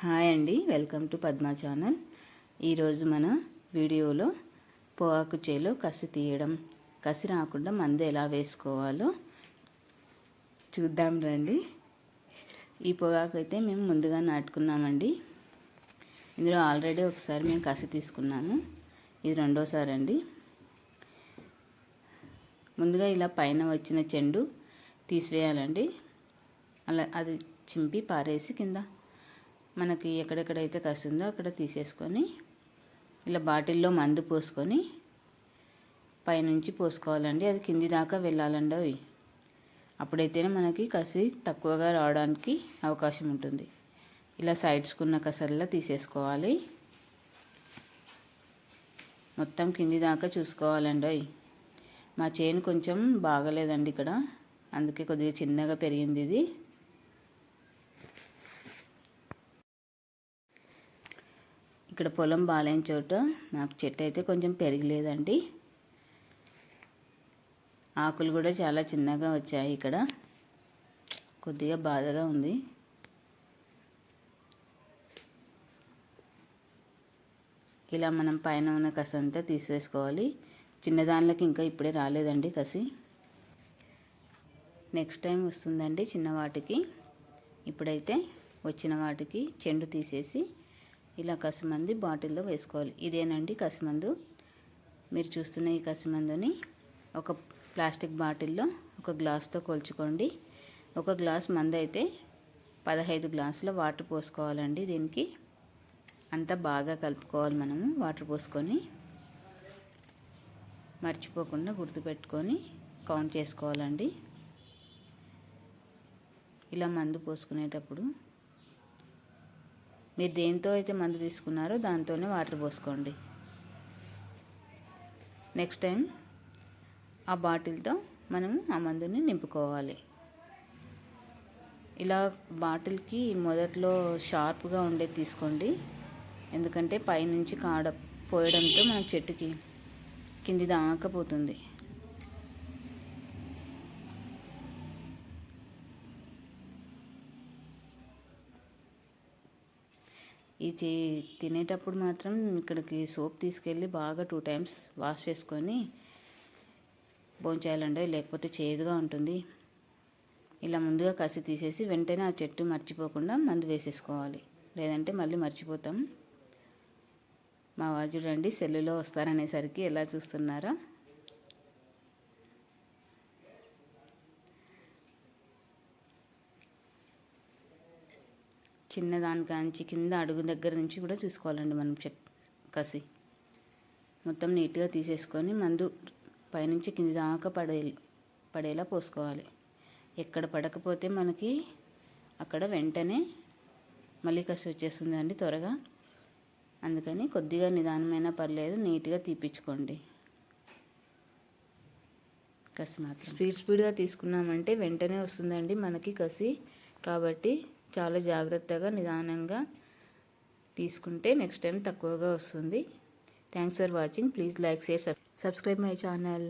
Hi అండి welcome to Padma channel. ఈరోజు మన వీడియోలో పొగాకు చేలో కసి తీయడం కసి రాకుండా మందు ఎలా వేసుకోవాలో చూద్దాం రండి. ఈ పొగాకు అయితే మేము ముందుగా నాటుకున్నామండి. ఇందులో ఆల్రెడీ ఒకసారి మేము కసి తీసుకున్నాము. ఇది రెండోసారి అండి. ముందుగా ఇలా పైన వచ్చిన చెండు తీసివేయాలండి. అలా అది చింపి పారేసి కింద మనకి ఎక్కడెక్కడైతే కసిందో అక్కడ తీసేసుకొని ఇలా బాటిల్లో మందు పోసుకొని పైనుంచి పోసుకోవాలండి. అది కింది దాకా వెళ్ళాలండి అవి. అప్పుడైతేనే మనకి కసి తక్కువగా రావడానికి అవకాశం ఉంటుంది. ఇలా సైడ్స్కున్న కసల్లా తీసేసుకోవాలి. మొత్తం కింది దాకా చూసుకోవాలండి అవి. మా చేను కొంచెం బాగలేదండి ఇక్కడ. అందుకే కొద్దిగా చిన్నగా పెరిగింది ఇది. ఇక్కడ పొలం బాగాలేని చోట నాకు చెట్టు అయితే కొంచెం పెరగలేదండి. ఆకులు కూడా చాలా చిన్నగా వచ్చాయి ఇక్కడ. కొద్దిగా బాధగా ఉంది. ఇలా మనం పైన ఉన్న కసి అంతా తీసివేసుకోవాలి చిన్నదానిలోకి ఇంకా ఇప్పుడే రాలేదండి కసి. నెక్స్ట్ టైం వస్తుందండి చిన్న వాటికి. ఇప్పుడైతే వచ్చిన వాటికి చెండు తీసేసి ఇలా కసిమంది బాటిల్లో వేసుకోవాలి. ఇదేనండి కసిమందు. మీరు చూస్తున్న ఈ కసిమందుని ఒక ప్లాస్టిక్ బాటిల్లో ఒక గ్లాస్తో కొలుచుకోండి. ఒక గ్లాస్ మందు అయితే పదహైదు గ్లాసుల వాటర్ పోసుకోవాలండి దీనికి. అంతా బాగా కలుపుకోవాలి మనము వాటర్ పోసుకొని. మర్చిపోకుండా గుర్తుపెట్టుకొని కౌంట్ చేసుకోవాలండి. ఇలా మందు పోసుకునేటప్పుడు మీరు దేంతో అయితే మందు తీసుకున్నారో దాంతోనే వాటర్ పోసుకోండి. నెక్స్ట్ టైం ఆ బాటిల్తో మనం ఆ మందుని నింపుకోవాలి. ఇలా బాటిల్కి మొదట్లో షార్ప్గా ఉండేది తీసుకోండి. ఎందుకంటే పైనుంచి కాడ పోయడంతో మన చెట్టుకి కింది దాకపోతుంది ఈ చే తినేటప్పుడు మాత్రం ఇక్కడికి సోప్ తీసుకెళ్ళి బాగా టూ టైమ్స్ వాష్ చేసుకొని భోంచేయాలండి లేకపోతే చేదుగా ఉంటుంది. ఇలా ముందుగా కసి తీసేసి వెంటనే ఆ చెట్టు మర్చిపోకుండా మందు వేసేసుకోవాలి. లేదంటే మళ్ళీ మర్చిపోతాం. మా వాళ్ళు చూడండి సెల్లులో వస్తారనేసరికి ఎలా చూస్తున్నారో. చిన్నదానికాంచి కింద అడుగు దగ్గర నుంచి కూడా చూసుకోవాలండి మనం చెక్ కసి. మొత్తం నీట్గా తీసేసుకొని మందు పైనుంచి కింది దాకా పడే పడేలా పోసుకోవాలి. ఎక్కడ పడకపోతే మనకి అక్కడ వెంటనే మళ్ళీ కసి వచ్చేస్తుంది అండి త్వరగా. అందుకని కొద్దిగా నిదానమైనా పర్లేదు నీట్గా తీపించుకోండి కసి మాత్రం. స్పీడ్ స్పీడ్గా తీసుకున్నామంటే వెంటనే వస్తుందండి మనకి కసి. కాబట్టి చాలా జాగ్రత్తగా నిదానంగా తీసుకుంటే నెక్స్ట్ టైం తక్కువగా వస్తుంది. Thanks for watching please like share subscribe my channel